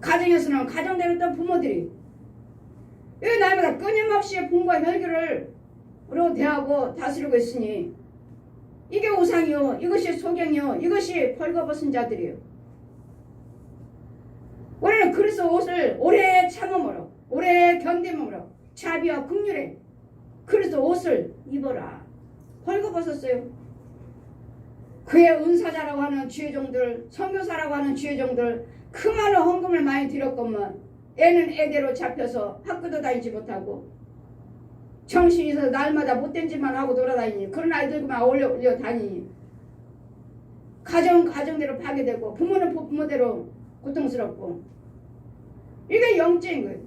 가정에서 는 가정대로 또 부모들이 이 날마다 끊임없이 부모와 혈기를 으로 대하고 다스리고 있으니 이게 우상이요 이것이 소경이요 이것이 벌거벗은 자들이요. 우리는 그래서 옷을 오래 참음으로 오래 견딤으로 자비와 긍휼에 그래서 옷을 입어라. 벌거벗었어요. 그의 은사자라고 하는 주의종들 선교사라고 하는 주의종들 그 많은 헌금을 많이 드렸건만 애는 애대로 잡혀서 학교도 다니지 못하고 정신이 있어서 날마다 못된 짓만 하고 돌아다니니 그런 아이들만 올려, 올려 다니니 가정 가정대로 파괴되고 부모는 부- 부모대로 고통스럽고. 이게 영적인 거예요.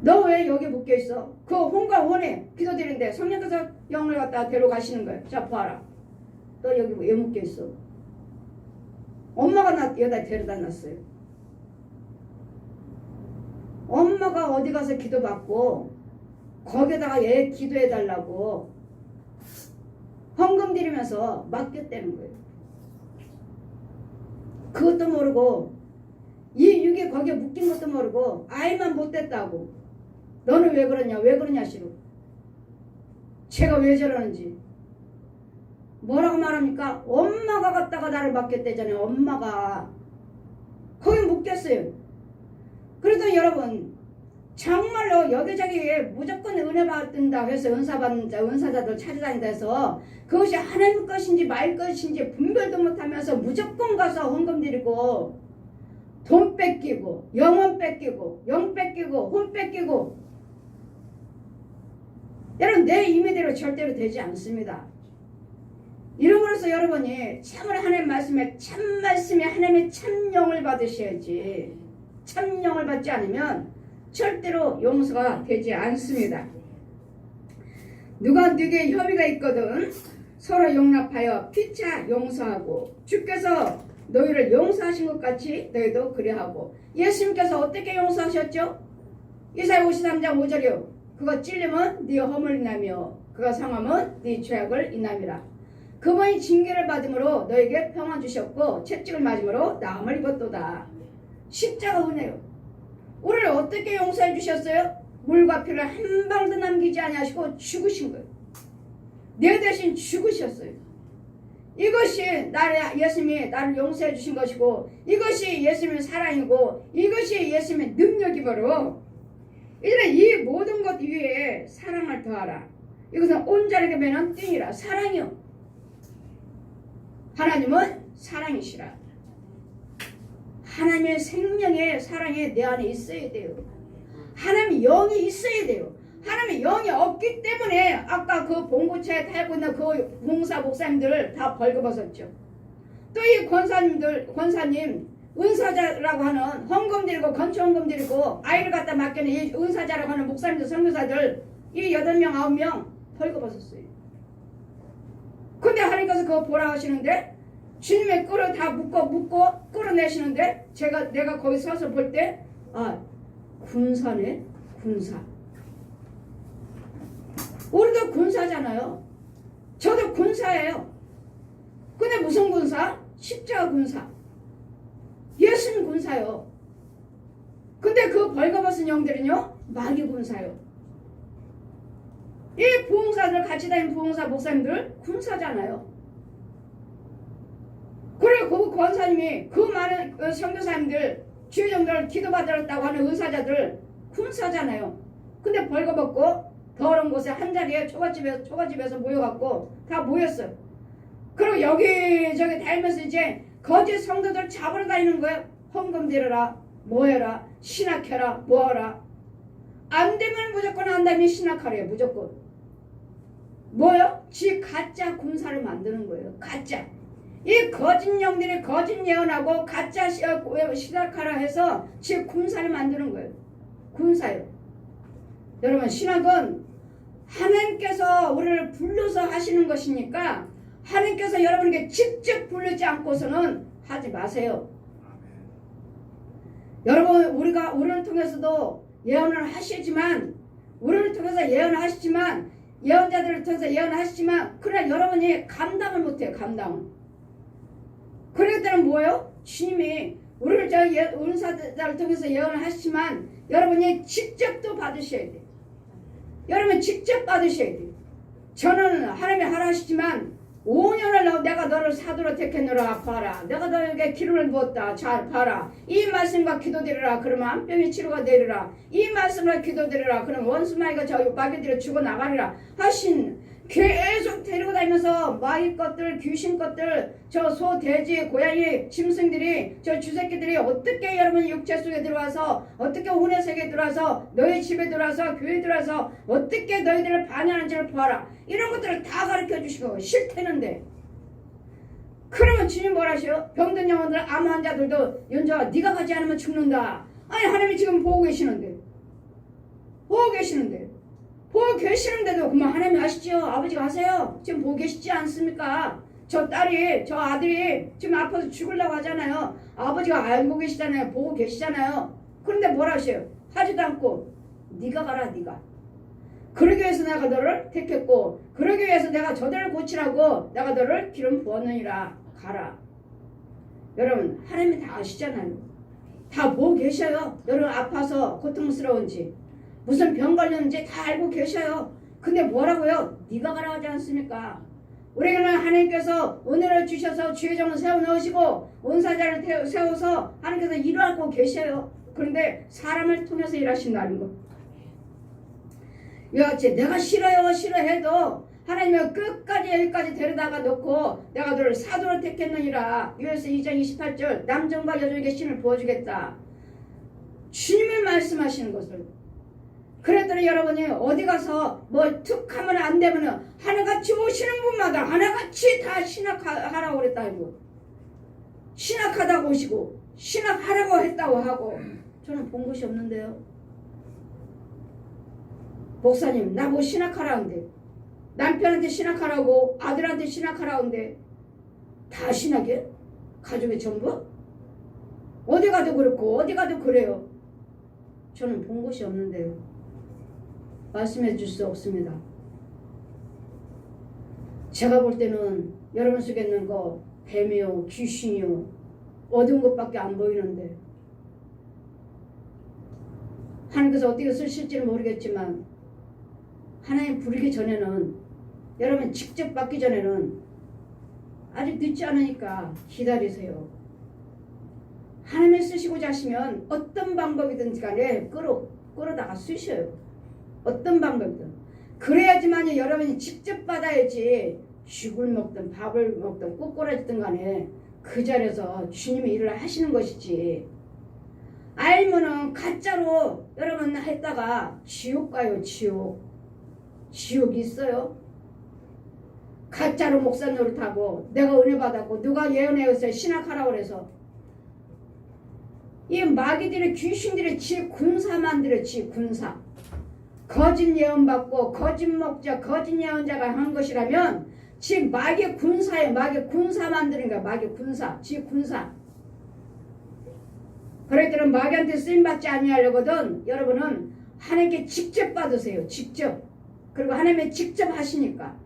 너 왜 여기 묶여 있어? 그 혼과 혼에 기도드리는데 성령께서 영을 갖다 데려가시는 거예요. 자 봐라. 너 여기 왜 묶여 있어? 엄마가 나 여기다 데려다 놨어요. 엄마가 어디 가서 기도받고 거기다가 얘 기도해 달라고 헌금 드리면서 맡겼다는 거예요. 그것도 모르고 이 육에 거기에 묶인 것도 모르고 아이만 못됐다고. 너는 왜 그러냐 왜 그러냐 시로. 제가 왜 저러는지 뭐라고 말합니까? 엄마가 갔다가 나를 맡겼대잖아요 엄마가 거기 묶였어요 그래도 여러분 정말로 여기저기 무조건 은혜 받는다 해서 은사 받는 자 은사자들 찾아다닌다 해서 그것이 하나님 것인지 말 것인지 분별도 못하면서 무조건 가서 헌금 드리고 돈 뺏기고 영혼 뺏기고 영 뺏기고 혼 뺏기고 여러분 내 임의대로 절대로 되지 않습니다. 이름으로써 여러분이 참으로 하나님 말씀에 참 말씀에 하나님의 참 영을 받으셔야지 참 영을 받지 않으면 절대로 용서가 되지 않습니다. 누가 누구에 협의가 있거든 서로 용납하여 피차 용서하고 주께서 너희를 용서하신 것 같이 너희도 그래하고 예수님께서 어떻게 용서하셨죠? 이사야 53장 5절이요 그가 찔림은 네 허물 인하며 그가 상함은 네 죄악을 인함이라 그분이 징계를 받음으로 너에게 평안 주셨고 채찍을 맞음으로 나음을 입었도다 십자가 은혜요 우리를 어떻게 용서해 주셨어요? 물과 피를 한 방도 남기지 아니하시고 죽으신 거예요. 내 대신 죽으셨어요. 이것이 나를 예수님이 나를 용서해 주신 것이고 이것이 예수님의 사랑이고 이것이 예수님의 능력이 바로 이제 이 모든 것 위에 사랑을 더하라. 이것은 온전하게 매는 띵이라 사랑이요. 하나님은 사랑이시라. 하나님의 생명의 사랑이 내 안에 있어야 돼요. 하나님의 영이 있어야 돼요. 하나님의 영이 없기 때문에 아까 그 봉고차에 타고 있는 그 봉사 목사님들 다 벌거벗었죠. 또 이 권사님들 권사님 은사자라고 하는 헌금 드리고 건축 헌금 드리고 아이를 갖다 맡기는 이 은사자라고 하는 목사님들 선교사들 이 여덟 명 아홉 명 벌거벗었어요. 근데 하나님께서 그거 보라 하시는데 주님의 꿀을 다 묶어 묶고 끌어내시는데 제가 내가 거기 서서 볼 때 아 군사네 군사. 우리도 군사잖아요. 저도 군사예요. 근데 무슨 군사? 십자가 군사. 예수님 군사요. 근데 그 벌거벗은 영들은요 마귀 군사요. 이 부흥사들 같이 다니는 부흥사 목사님들 군사잖아요 권사님이 그 많은 그 선교사님들 주의정들 기도받았다고 하는 의사자들 군사잖아요. 근데 벌거벗고 더러운 곳에 한 자리에 초가집에서 초가집에서 모여갖고 다 모였어요. 그리고 여기저기 다니면서 이제 거짓 성도들 잡으러 다니는 거예요. 헌금 드려라, 뭐해라, 신학해라, 뭐하라. 안 되면 무조건 안 되면 신학하래요, 무조건. 뭐요? 지 가짜 군사를 만드는 거예요. 가짜. 이 거짓 영들이 거짓 예언하고 가짜 시- 어, 신학하라 해서 지 군사를 만드는 거예요. 군사요. 여러분 신학은 하나님께서 우리를 불러서 하시는 것이니까 하나님께서 여러분에게 직접 부르지 않고서는 하지 마세요. 여러분 우리가 우리를 통해서도 예언을 하시지만 우리를 통해서 예언을 하시지만 예언자들을 통해서 예언을 하시지만 그러나 여러분이 감당을 못해요 감당을 때는 뭐예요? 주님이 우리를 저 예, 은사자를 통해서 예언을 하시지만 여러분이 직접 또 받으셔야 돼요. 여러분 직접 받으셔야 돼요. 저는 하나님이 하라시지만 5년을 내가 너를 사도로 택했노라 봐라. 내가 너에게 기름을 부었다. 잘 봐라. 이 말씀과 기도드리라. 그러면 암병이 치료가 되리라. 이 말씀과 기도드리라. 그럼 원수마이가 저 마귀들을 죽어 나가리라. 하신 계속 데리고 다니면서 마귀 것들, 귀신 것들, 저 소, 돼지, 고양이, 짐승들이, 저 주새끼들이 어떻게 여러분 육체 속에 들어와서, 어떻게 혼의 세계에 들어와서, 너희 집에 들어와서, 교회에 들어와서, 어떻게 너희들을 반하는지를 봐라. 이런 것들을 다 가르쳐 주시고, 싫대는데. 그러면 주님 뭐라 하셔? 병든 영혼들, 암 환자들도, 연자가 네가 가지 않으면 죽는다. 아니, 하나님이 지금 보고 계시는데. 보고 계시는데. 보고 계시는데도 그만 하나님 아시죠? 아버지가 하세요. 지금 보고 계시지 않습니까? 저 딸이 저 아들이 지금 아파서 죽으려고 하잖아요. 아버지가 알고 계시잖아요. 보고 계시잖아요. 그런데 뭐라 하셔요? 하지도 않고 네가 가라 네가. 그러기 위해서 내가 너를 택했고 그러기 위해서 내가 저들을 고치라고 내가 너를 기름 부었느니라 가라. 여러분 하나님이 다 아시잖아요. 다 보고 계셔요. 여러분 아파서 고통스러운지 무슨 병 걸렸는지 다 알고 계셔요. 근데 뭐라고요? 네가 가라 하지 않습니까? 우리는 하나님께서 은혜를 주셔서 주의 종을 세워 넣으시고 온사자를 태- 세워서 하나님께서 일하고 계셔요. 그런데 사람을 통해서 일하신다는 거. 여하튼 내가 싫어요 싫어해도 하나님은 끝까지 여기까지 데려다가 놓고 내가 너를 사도로 택했느니라. 유에서 2장 28절 남정과 여종에게 신을 부어주겠다. 주님이 말씀하시는 것을 그랬더니 여러분이 어디 가서 뭐 툭 하면 안 되면은 하나같이 오시는 분마다 하나같이 다 신학하라고 그랬다 이거 신학하다고 오시고 신학하라고 했다고 하고. 저는 본 것이 없는데요. 목사님 나보고 신학하라는데. 남편한테 신학하라고 아들한테 신학하라는데 다 신학이에요? 가족의 전부? 어디 가도 그렇고 어디 가도 그래요. 저는 본 것이 없는데요 말씀해 줄 수 없습니다. 제가 볼 때는 여러분 속에 있는 거 뱀이요, 귀신이요, 어두운 것밖에 안 보이는데 하나님께서 어떻게 쓰실지는 모르겠지만 하나님 부르기 전에는 여러분 직접 받기 전에는 아직 늦지 않으니까 기다리세요. 하나님이 쓰시고자 하시면 어떤 방법이든지 간에 끌어, 끌어다가 쓰셔요. 어떤 방법이든. 그래야지만 여러분이 직접 받아야지 죽을 먹든 밥을 먹든 꼬꼬라지든 간에 그 자리에서 주님의 일을 하시는 것이지. 알면은 가짜로 여러분 했다가 지옥 가요, 지옥. 지옥이 있어요. 가짜로 목사 노릇하고 내가 은혜 받았고 누가 예언해서 신학하라고 그래서 이 마귀들의 귀신들의 지 군사 만들어 지 군사 거짓 예언 받고 거짓 목자 거짓 예언자가 한 것이라면 지 마귀 군사에 마귀 군사 만드는 거야 마귀 군사 지 군사. 그럴 때는 마귀한테 쓰임 받지 아니하려거든 여러분은 하나님께 직접 받으세요 직접. 그리고 하나님이 직접 하시니까.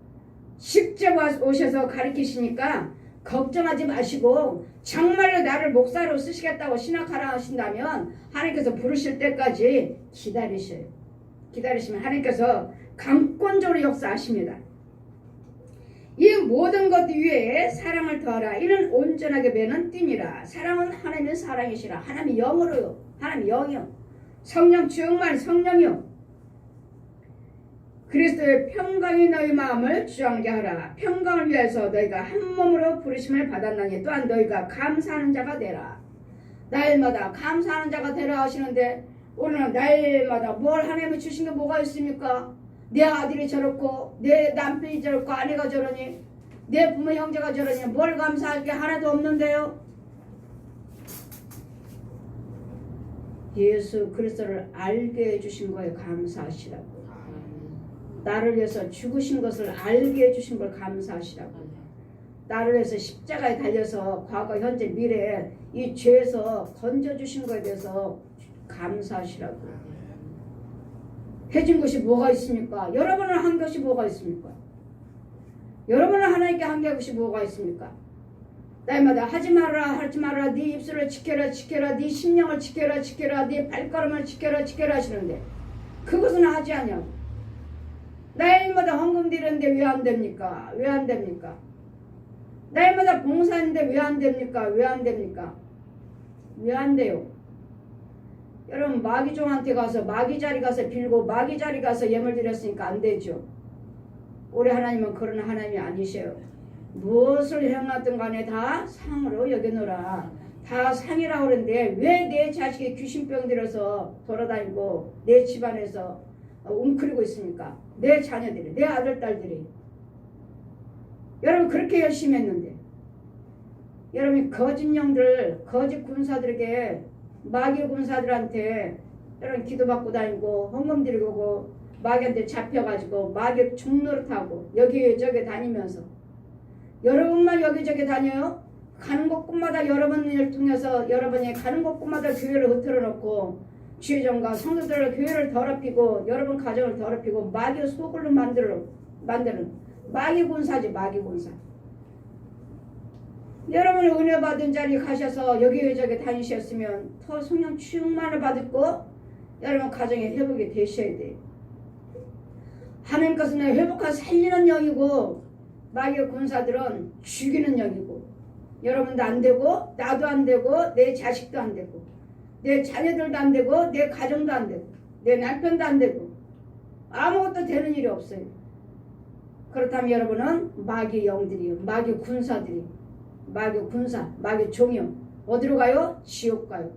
직접 와- 오셔서 가르치시니까 걱정하지 마시고 정말로 나를 목사로 쓰시겠다고 신학하라 하신다면 하나님께서 부르실 때까지 기다리셔요. 기다리시면 하나님께서 강권적으로 역사하십니다. 이 모든 것 위에 사랑을 더하라. 이는 온전하게 배는 띠니라. 사랑은 하나님의 사랑이시라. 하나님의 영으로요. 하나님의 영이요. 성령 주역만 성령이요. 그리스도의 평강이 너희 마음을 주장하게 하라. 평강을 위해서 너희가 한 몸으로 부르심을 받았나니 또한 너희가 감사하는 자가 되라. 날마다 감사하는 자가 되라 하시는데 오늘은 날마다 뭘 하나님이 주신 게 뭐가 있습니까? 내 아들이 저렇고 내 남편이 저렇고 아내가 저러니 내 부모 형제가 저러니 뭘 감사할 게 하나도 없는데요. 예수 그리스도를 알게 해주신 거에 감사하시라고. 나를 위해서 죽으신 것을 알게 해주신 걸 감사하시라고. 나를 위해서 십자가에 달려서 과거, 현재, 미래에 이 죄에서 건져주신 것에 대해서 감사하시라고. 해준 것이 뭐가 있습니까? 여러분을 한 것이 뭐가 있습니까? 여러분을 하나님께 한 것이 뭐가 있습니까? 날마다 하지 말라 하지 말라 네 입술을 지켜라 지켜라 네 심령을 지켜라 지켜라 네 발걸음을 지켜라 지켜라 하시는데 그것은 하지 않냐고 날마다 헌금 드리는데 왜 안 됩니까? 왜 안 됩니까? 날마다 봉사하는데 왜 안 됩니까? 왜 안 됩니까? 왜 안 돼요? 여러분 마귀종한테 가서 마귀 자리 가서 빌고 마귀 자리 가서 예물 드렸으니까 안 되죠. 우리 하나님은 그런 하나님이 아니셔요. 무엇을 행하든 간에 다 상으로 여겨놓으라. 다 상이라고 그러는데 왜 내 자식이 귀신병 들어서 돌아다니고 내 집안에서 어, 웅크리고 있습니까? 내 자녀들이, 내 아들, 딸들이. 여러분 그렇게 열심히 했는데 여러분 거짓 영들, 거짓 군사들에게 마귀 군사들한테 여러분 기도받고 다니고 헌금 드리고 마귀한테 잡혀가지고 마귀 죽노릇하고 여기저기 다니면서 여러분만 여기저기 다녀요? 가는 곳곳마다 여러분을 통해서 여러분이 가는 곳곳마다 교회를 흐트러 놓고 주의정과 성도들을 교회를 더럽히고 여러분 가정을 더럽히고 마귀 소굴로 만들어 만드는 마귀 군사지 마귀 군사. 여러분이 은혜 받은 자리 가셔서 여기저기 다니셨으면 더 성령 충만을 받고 여러분 가정에 회복이 되셔야 돼요. 하나님 것은 회복하고 살리는 영이고 마귀 군사들은 죽이는 영이고 여러분도 안 되고 나도 안 되고 내 자식도 안 되고 내 자녀들도 안 되고 내 가정도 안 되고 내 남편도 안 되고 아무것도 되는 일이 없어요. 그렇다면 여러분은 마귀 영들이요 마귀 군사들이 마귀 군사 마귀 종영 어디로 가요? 지옥 가요.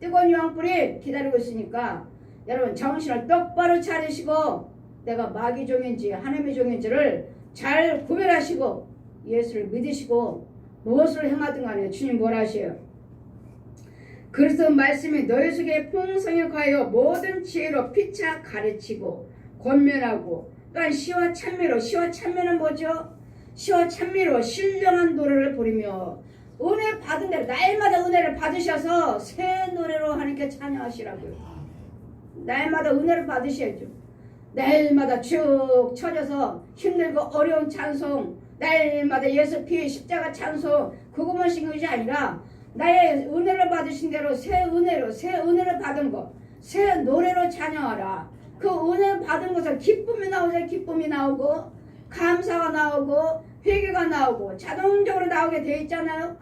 뜨거운 유황불이 기다리고 있으니까 여러분 정신을 똑바로 차리시고 내가 마귀 종인지 하나님의 종인지를 잘 구별하시고 예수를 믿으시고 무엇을 행하든 간에 주님 뭘 하셔요? 그래서 말씀이 너희 속에 풍성에 가여 모든 지혜로 피차 가르치고 권면하고 또한 시와 찬미로 시와 찬미는 뭐죠? 시와 찬미로 신령한 노래를 부르며 은혜 받은 대로 날마다 은혜를 받으셔서 새 노래로 하나님께 찬양하시라고요. 날마다 은혜를 받으셔야죠. 날마다 쭉 쳐져서 힘들고 어려운 찬송 날마다 예수 피의 십자가 찬송 그것만 신는 것이 아니라 나의 은혜를 받으신 대로 새 은혜로 새 은혜를 받은 것 새 노래로 찬양하라 그 은혜 받은 것을 기쁨이 나오자 기쁨이 나오고 감사가 나오고 회개가 나오고 자동적으로 나오게 돼 있잖아요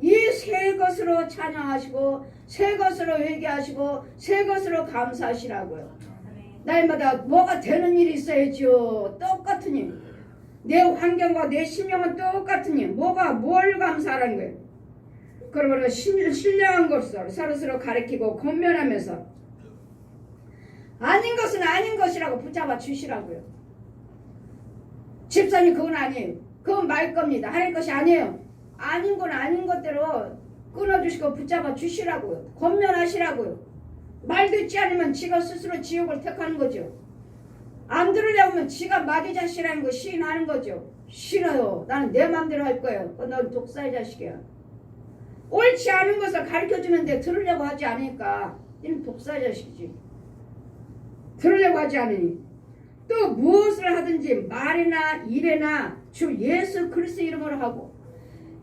이 새 것으로 찬양하시고 새 것으로 회개하시고 새 것으로 감사하시라고요 날마다 뭐가 되는 일이 있어야죠. 똑같은 일. 내 환경과 내 심령은 똑같은 일. 뭐가 뭘 감사하는 거예요. 그러므로 신- 신령한 것을 서로서로 가르치고 권면하면서 아닌 것은 아닌 것이라고 붙잡아 주시라고요. 집사님 그건 아니에요. 그건 말 겁니다. 하나님 것이 아니에요. 아닌 건 아닌 것대로 끊어주시고 붙잡아 주시라고요. 권면하시라고요. 말 듣지 않으면 지가 스스로 지옥을 택하는 거죠. 안 들으려고 하면 지가 마귀 자식이라는 거 시인하는 거죠. 싫어요. 나는 내 마음대로 할 거예요. 어, 넌 독사의 자식이야. 옳지 않은 것을 가르쳐 주는데 들으려고 하지 않으니까 이는 독사의 자식이지. 들으려고 하지 않으니 또 무엇을 하든지 말이나 일이나 주 예수 그리스도 이름으로 하고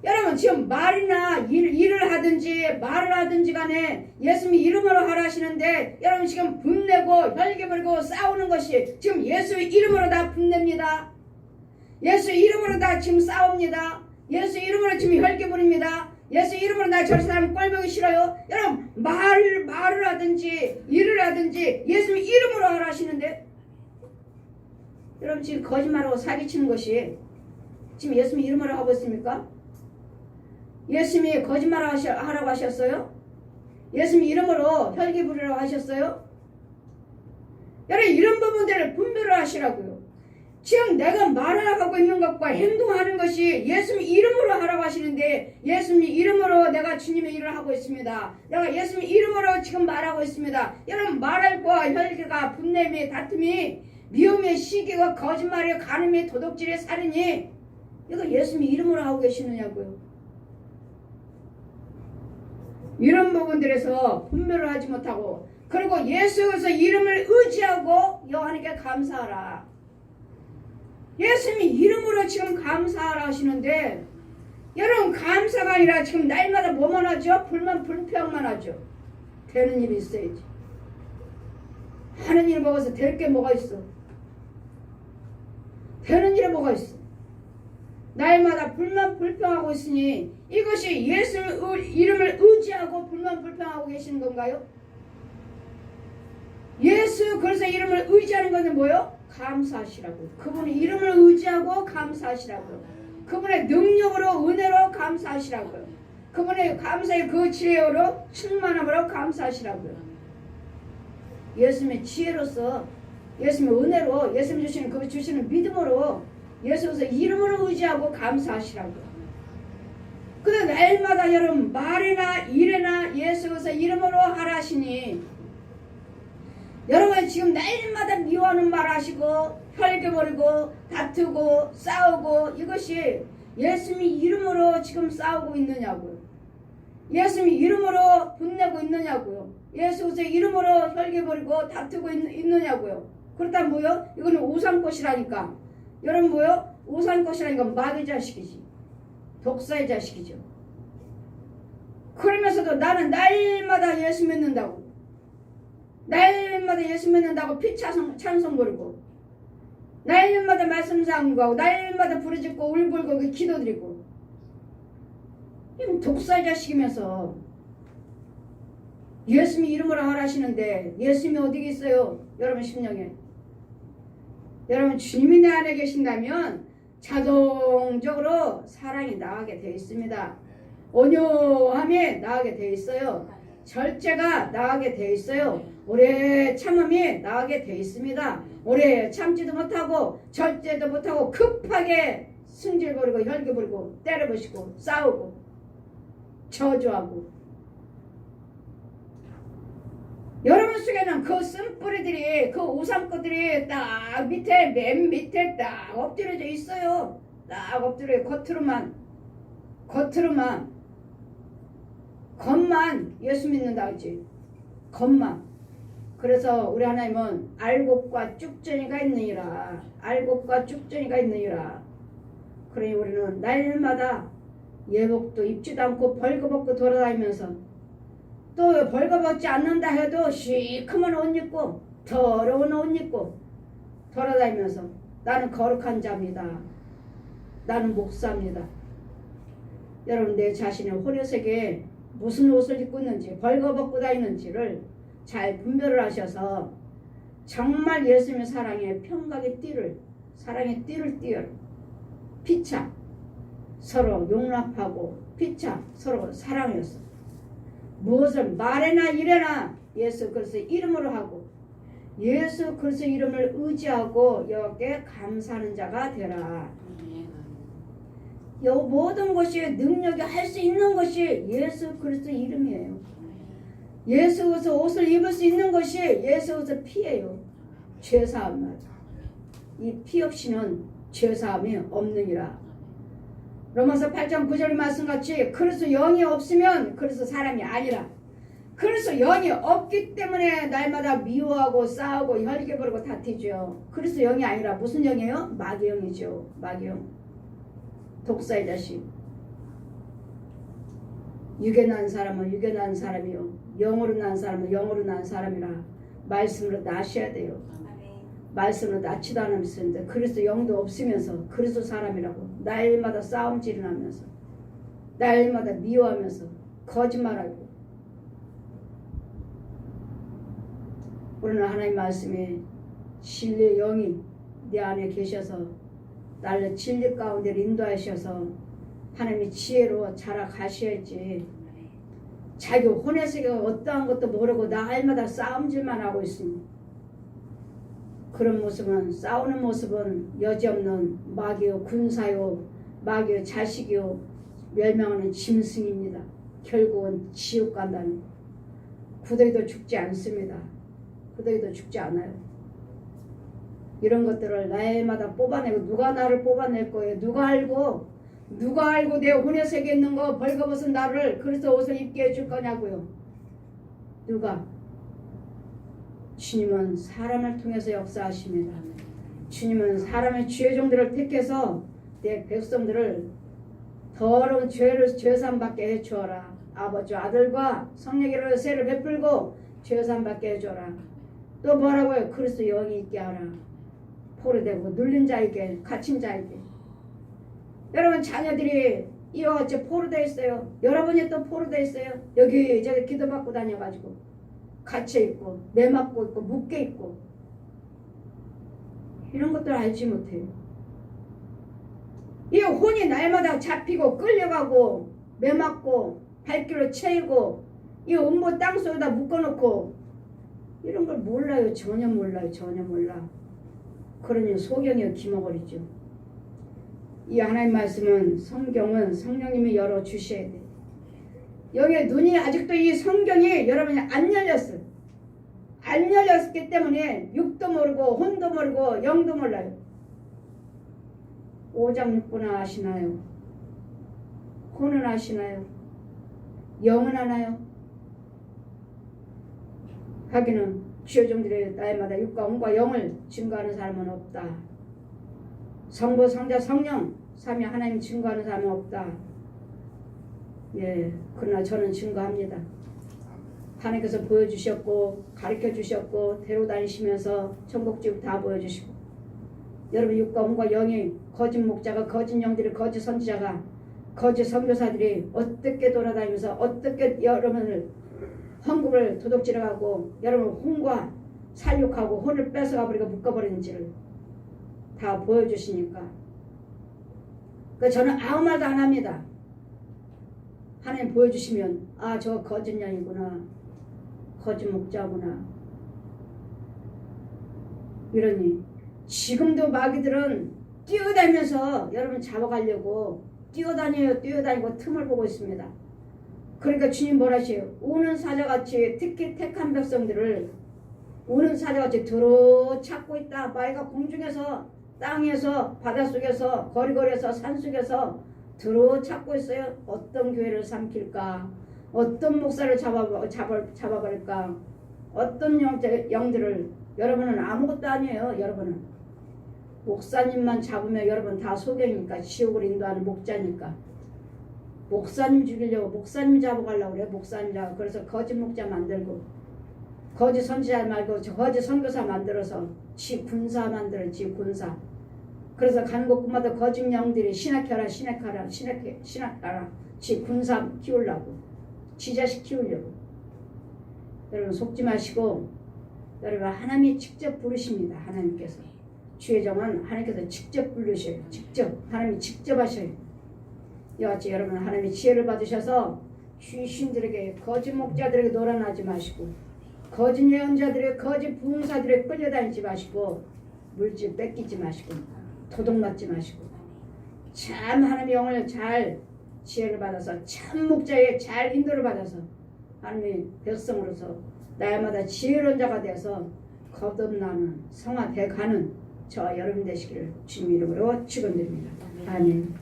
여러분 지금 말이나 일, 일을 하든지 말을 하든지 간에 예수님 이름으로 하라 하시는데 여러분 지금 분내고 혈기 부리고 싸우는 것이 지금 예수 이름으로 다 분냅니다. 예수 이름으로 다 지금 싸웁니다. 예수 이름으로 지금 혈기 부립니다. 예수 이름으로 나 저 사람 꼴보기 싫어요. 여러분 말 말을 하든지 일을 하든지 예수님 이름으로 하라 하시는데 여러분 지금 거짓말하고 사기치는 것이 지금 예수님 이름으로 하고 있습니까? 예수님이 거짓말 하셔, 하라고 하셨어요? 예수님 이름으로 혈기 부리라고 하셨어요? 여러분 이런 부분들을 분별을 하시라고요. 지금 내가 말하고 있는 것과 행동하는 것이 예수님 이름으로 하라고 하시는데 예수님 이름으로 내가 주님의 일을 하고 있습니다. 내가 예수님 이름으로 지금 말하고 있습니다. 여러분 말할 거와 혈기가 분냄이 다툼이 미움의 시기가 거짓말의 간음의 도둑질의 살인이 이거 예수님 이름으로 하고 계시느냐고요. 이런 부분들에서 분별을 하지 못하고 그리고 예수에서 이름을 의지하고 여호와님께 감사하라. 예수님이 이름으로 지금 감사하라 하시는데 여러분 감사가 아니라 지금 날마다 뭐만 하죠? 불만 불평만 하죠. 되는 일이 있어야지. 하는 일 먹어서 될 게 뭐가 있어? 되는 일이 뭐가 있어? 날마다 불만 불평하고 있으니 이것이 예수 이름을 의지하고 불만 불평하고 계시는 건가요? 예수 그래서 이름을 의지하는 것은 뭐요? 감사하시라고. 그분의 이름을 의지하고 감사하시라고. 그분의 능력으로 은혜로 감사하시라고요. 그분의 감사의 그 지혜로 충만함으로 감사하시라고요. 예수님의 지혜로서 예수님의 은혜로 예수님 주시는 그 주시는 믿음으로 예수께서 이름으로 의지하고 감사하시라고요. 근데 날마다 여러분 말이나 일이나 예수께서 이름으로 하라시니 여러분 지금 날마다 미워하는 말 하시고 혈겨버리고 다투고 싸우고 이것이 예수님 이름으로 지금 싸우고 있느냐고요. 예수님 이름으로 분내고 있느냐고요. 예수의 이름으로 혈겨버리고 다투고 있, 있느냐고요. 그렇다면 뭐요? 이거는 우상것이라니까. 여러분 뭐요? 우상것이라니까 마귀 자식이지. 독사의 자식이죠. 그러면서도 나는 날마다 예수 믿는다고. 날마다 예수 믿는다고 피 찬송, 찬송 부르고 날마다 말씀 상고하고 날마다 부르짖고 울불고 기도드리고 이건 독사 자식이면서 예수님 이름으로 하라시는데 예수님이 어디 있어요? 여러분 심령에 여러분 주님이 내 안에 계신다면 자동적으로 사랑이 나가게 돼 있습니다. 온유함이 나가게 돼 있어요. 절제가 나가게 돼 있어요. 오래 참음이 나가게 돼 있습니다. 오래 참지도 못하고 절제도 못하고 급하게 승질거리고 혈기 부리고 때려 부시고 싸우고 저주하고 여러분 속에는 그 쓴뿌리들이 그 우상꽃들이 딱 밑에 맨 밑에 딱 엎드려져 있어요. 딱 엎드려 겉으로만 겉으로만. 겉만 예수 믿는다 하지. 겉만. 그래서 우리 하나님은 알곡과 쭉전이가 있느니라. 알곡과 쭉전이가 있느니라. 그러니 우리는 날마다 예복도 입지도 않고 벌거벗고 돌아다니면서 또 벌거벗지 않는다 해도 시커먼 옷 입고 더러운 옷 입고 돌아다니면서 나는 거룩한 자입니다. 나는 목사입니다. 여러분 내 자신의 호려색에 무슨 옷을 입고 있는지 벌거벗고 다니는지를 잘 분별을 하셔서 정말 예수님의 사랑의 평각의 띠를 사랑의 띠를 띄어 피차 서로 용납하고 피차 서로 사랑해서 무엇을 말해나 이래나 예수 그리스도 이름으로 하고 예수 그리스도 이름을 의지하고 여호와께 감사하는 자가 되라. 요 모든 것이 능력이 할 수 있는 것이 예수 그리스도 이름이에요. 예수에서 옷을 입을 수 있는 것이 예수에서 피예요. 죄사함 이 피 없이는 죄사함이 없느니라. 로마서 8장 9절 말씀같이 그리스도 영이 없으면 그리스도 사람이 아니라 그리스도 영이 없기 때문에 날마다 미워하고 싸우고 혈기부르고 다투죠. 그리스도 영이 아니라 무슨 영이에요? 마귀 영이죠. 마귀 영. 독사의 자식. 육에 난 사람은 육에 난 사람이요. 영으로 난 사람은 영으로 난 사람이라 말씀으로 나셔야 돼요. 말씀으로 낳지도 않으면서 그리스도 영도 없으면서 그리스도 사람이라고 날마다 싸움질을 하면서 날마다 미워하면서 거짓말하고 우리는 하나님 말씀에 진리의 영이 내 안에 계셔서 나를 진리 가운데 인도하셔서 하나님의 지혜로 자라가셔야지. 자기 혼의 세계가 어떠한 것도 모르고 날마다 싸움질만 하고 있으니 그런 모습은 싸우는 모습은 여지없는 마귀요 군사요 마귀요 자식이요 멸망하는 짐승입니다. 결국은 지옥 간다는 구더기도 죽지 않습니다. 구더기도 죽지 않아요. 이런 것들을 날마다 뽑아내고 누가 나를 뽑아낼 거예요? 누가 알고 누가 알고 내 혼의 세계에 있는 거 벌거벗은 나를 그래서 옷을 입게 해줄 거냐고요. 누가? 주님은 사람을 통해서 역사하십니다. 주님은 사람의 죄 종들을 택해서 내 백성들을 더러운 죄를 죄산 받게 해주어라. 아버지 아들과 성령으로 세를 베풀고 죄산 받게 해줘라. 또 뭐라고요? 그리스도 영이 있게 하라. 포로되고 눌린 자에게 갇힌 자에게. 여러분 자녀들이 이와 같이 포로되어 있어요. 여러분이 또 포로되어 있어요. 여기 저기 기도받고 다녀가지고 갇혀 있고 매맞고 있고 묶여 있고 이런 것들 알지 못해요. 이 혼이 날마다 잡히고 끌려가고 매맞고 발길로 채이고 이 온몸 땅속에다 묶어놓고 이런 걸 몰라요. 전혀 몰라요. 전혀 몰라. 그러니 소경이 기먹어리죠. 이 하나님 말씀은 성경은 성령님이 열어 주셔야 돼. 여기 눈이 아직도 이 성경이 여러분이 안 열렸어요. 안 열렸기 때문에 육도 모르고 혼도 모르고 영도 몰라요. 오장육부나 아시나요? 혼은 아시나요? 영은 아나요? 하기는 주여종들의 날마다 육과 혼과 영을 증거하는 사람은 없다. 성부, 성자, 성령 삼위 하나님 증거하는 사람은 없다. 예, 그러나 저는 증거합니다. 하나님께서 보여주셨고 가르쳐 주셨고 데려 다니시면서 천국지국 다 보여주시고 여러분 육과 혼과 영이 거짓 목자가 거짓 영들이 거짓 선지자가 거짓 선교사들이 어떻게 돌아다니면서 어떻게 여러분을 헌금을 도둑질하고 여러분 혼과 살육하고 혼을 뺏어가 버리고 묶어버리는지를 다 보여주시니까 그 저는 아무 말도 안 합니다. 하나님 보여주시면 아 저 거짓 년이구나 거짓 목자구나 이러니 지금도 마귀들은 뛰어다니면서 여러분 잡아가려고 뛰어다녀요 뛰어다니고 틈을 보고 있습니다. 그러니까 주님 뭐라시요 우는 사자같이 특히 택한 백성들을 우는 사자같이 들어 찾고 있다. 마귀가 공중에서 땅에서 바닷속에서 거리거리에서 산속에서 들어 찾고 있어요. 어떤 교회를 삼킬까? 어떤 목사를 잡아 잡아 잡아버릴까? 어떤 영, 영들을 여러분은 아무것도 아니에요. 여러분은 목사님만 잡으면 여러분 다 소경이니까 지옥을 인도하는 목자니까 목사님 죽이려고 목사님 잡아가려고 그래 목사님 잡아 그래서 거짓 목자 만들고 거짓 선지자 말고 저 거짓 선교사 만들어서 지 군사 만들어 지 군사 그래서 가는 곳마다 거짓 영들이 신학하라 신학하라 신학 신학하라. 지 군사 키우려고 지 자식 키우려고. 여러분 속지 마시고 여러분 하나님이 직접 부르십니다 하나님께서. 주의 정은 하나님께서 직접 부르셔요 직접. 하나님이 직접 하셔요. 같이 여러분 하나님의 지혜를 받으셔서 귀신들에게 거짓 목자들에게 놀아나지 마시고 거짓 예언자들의 거짓 부흥사들에 끌려다니지 마시고 물질 뺏기지 마시고 도둑맞지 마시고 참 하나님의 영을 잘 지혜를 받아서 참 목자의 잘 인도를 받아서 하나님의 백성으로서 날마다 지혜로운 자가 되어서 거듭나는 성화돼 가는 저와 여러분 되시기를 주님 이름으로 축원드립니다. 아멘.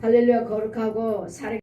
할렐루야 거룩하고 살아